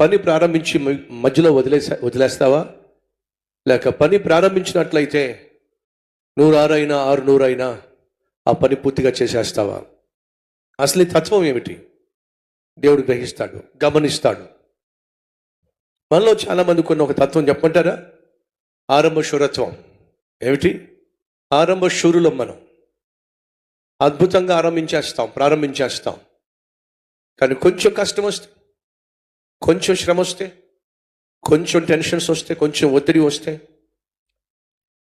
పని ప్రారంభించి మ- మధ్యలో వదిలేసా వదిలేస్తావా? లేక పని ప్రారంభించినట్లయితే నూరారైనా ఆరు నూరైనా ఆ పని పూర్తిగా చేసేస్తావా? అసలు తత్వం ఏమిటి? దేవుడు గ్రహిస్తాడు గమనిస్తాడు. మనలో చాలామంది కొన్ని ఒక తత్వం చెప్పమంటారా? ఆరంభ శూరత్వం. ఏమిటి? ఆరంభ శూరులం మనం. అద్భుతంగా ఆరంభించేస్తాం ప్రారంభించేస్తాం. కానీ కొంచెం కష్టం వస్తే కొంచెం శ్రమ వస్తే కొంచెం టెన్షన్స్ వస్తే కొంచెం ఒత్తిడి వస్తే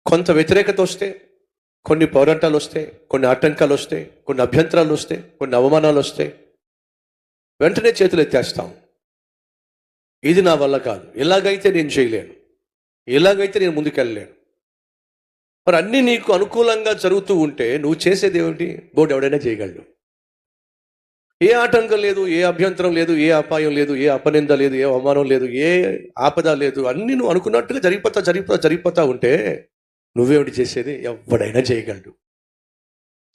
కొంత వ్యతిరేకత వస్తే కొన్ని పోరాటాలు వస్తాయి కొన్ని ఆటంకాలు వస్తాయి కొన్ని అభ్యంతరాలు వస్తాయి కొన్ని అవమానాలు వస్తాయి వెంటనే చేతులు ఎత్తేస్తాం. ఇది నా వల్ల కాదు. ఇలాగైతే నేను చేయలేను. ఇలాగైతే నేను ముందుకెళ్ళలేను. మరి అన్నీ నీకు అనుకూలంగా జరుగుతూ ఉంటే నువ్వు చేసేది ఏమిటి? బోర్డు ఎవడైనా చేయగలడు. ఏ ఆటంకం లేదు ఏ అభ్యంతరం లేదు ఏ అపాయం లేదు ఏ అపనింద లేదు ఏ అవమానం లేదు ఏ ఆపద లేదు అన్నీ నువ్వు అనుకున్నట్టుగా జరిగిపోతా జరిగిపోతా జరిగిపోతా ఉంటే నువ్వేమిటి చేసేది? ఎవడైనా చేయగలడు.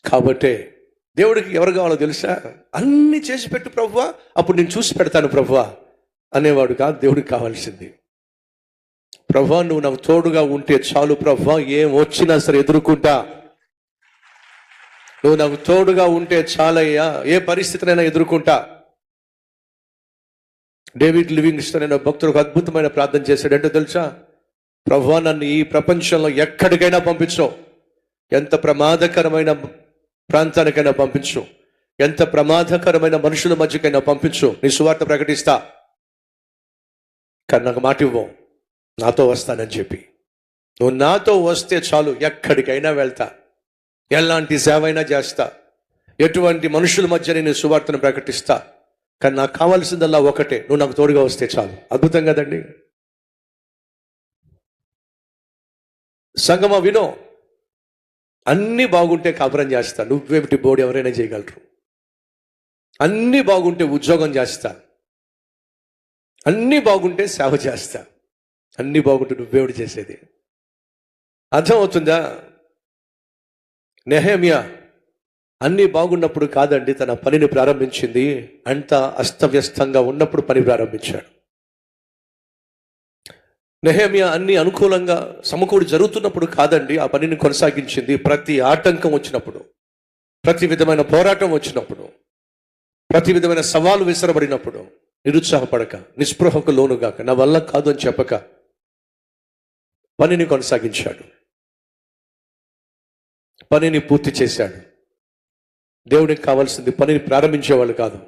కాబట్టే దేవుడికి ఎవరు కావాలో తెలుసా? అన్ని చేసి పెట్టు ప్రభువా అప్పుడు నేను చూసి పెడతాను ప్రభువా అనేవాడు కాదు దేవుడికి కావాల్సింది. ప్రభా నువ్వు నాకు తోడుగా ఉంటే చాలు ప్రభా ఏం వచ్చినా సరే ఎదుర్కొంటా. నువ్వు నాకు తోడుగా ఉంటే చాలయ్యా. ఏ పరిస్థితినైనా ఎదుర్కొంటా. డేవిడ్ లివింగ్స్టన్ అనే భక్తుడు ఒక అద్భుతమైన ప్రార్థన చేశాడు. అంటే తెలుసా? ప్రభు నన్ను ఈ ప్రపంచంలో ఎక్కడికైనా పంపించు. ఎంత ప్రమాదకరమైన ప్రాంతానికైనా పంపించు. ఎంత ప్రమాదకరమైన మనుషుల మధ్యకైనా పంపించు. నీ సువార్త ప్రకటిస్తా. కానీ నాకు మాట ఇవ్వు. నాతో వస్తానని చెప్పి. నువ్వు నాతో వస్తే చాలు. ఎక్కడికైనా వెళ్తా. ఎలాంటి సేవ అయినా చేస్తా. ఎటువంటి మనుషుల మధ్య నేను సువార్తను ప్రకటిస్తా. కానీ నాకు కావాల్సిందల్లా ఒకటే. నువ్వు నాకు తోడుగా వస్తే చాలు. అద్భుతం కదండి. సంగమ వినో. అన్నీ బాగుంటే కాపురం చేస్తా. నువ్వేమిటి బోర్డు ఎవరైనా చేయగలరు. అన్నీ బాగుంటే ఉద్యోగం చేస్తా. అన్నీ బాగుంటే సేవ చేస్తా. అన్నీ బాగుంటే నువ్వేమిటి చేసేది. అర్థమవుతుందా? నెహమియా అన్నీ బాగున్నప్పుడు కాదండి తన పనిని ప్రారంభించింది. అంత అస్తవ్యస్తంగా ఉన్నప్పుడు పని ప్రారంభించాడు. నెహమియా అన్ని అనుకూలంగా సమకూడి జరుగుతున్నప్పుడు కాదండి ఆ పనిని కొనసాగించింది. ప్రతి ఆటంకం వచ్చినప్పుడు ప్రతి విధమైన పోరాటం వచ్చినప్పుడు ప్రతి విధమైన సవాలు విసరబడినప్పుడు నిరుత్సాహపడక నిస్పృహకు లోనుగాక నా వల్ల కాదు అని చెప్పక పనిని కొనసాగించాడు. పనిని పూర్తి చేశాడు. దేవుడికి కావాల్సింది పనిని ప్రారంభించేవాళ్ళు కాదు.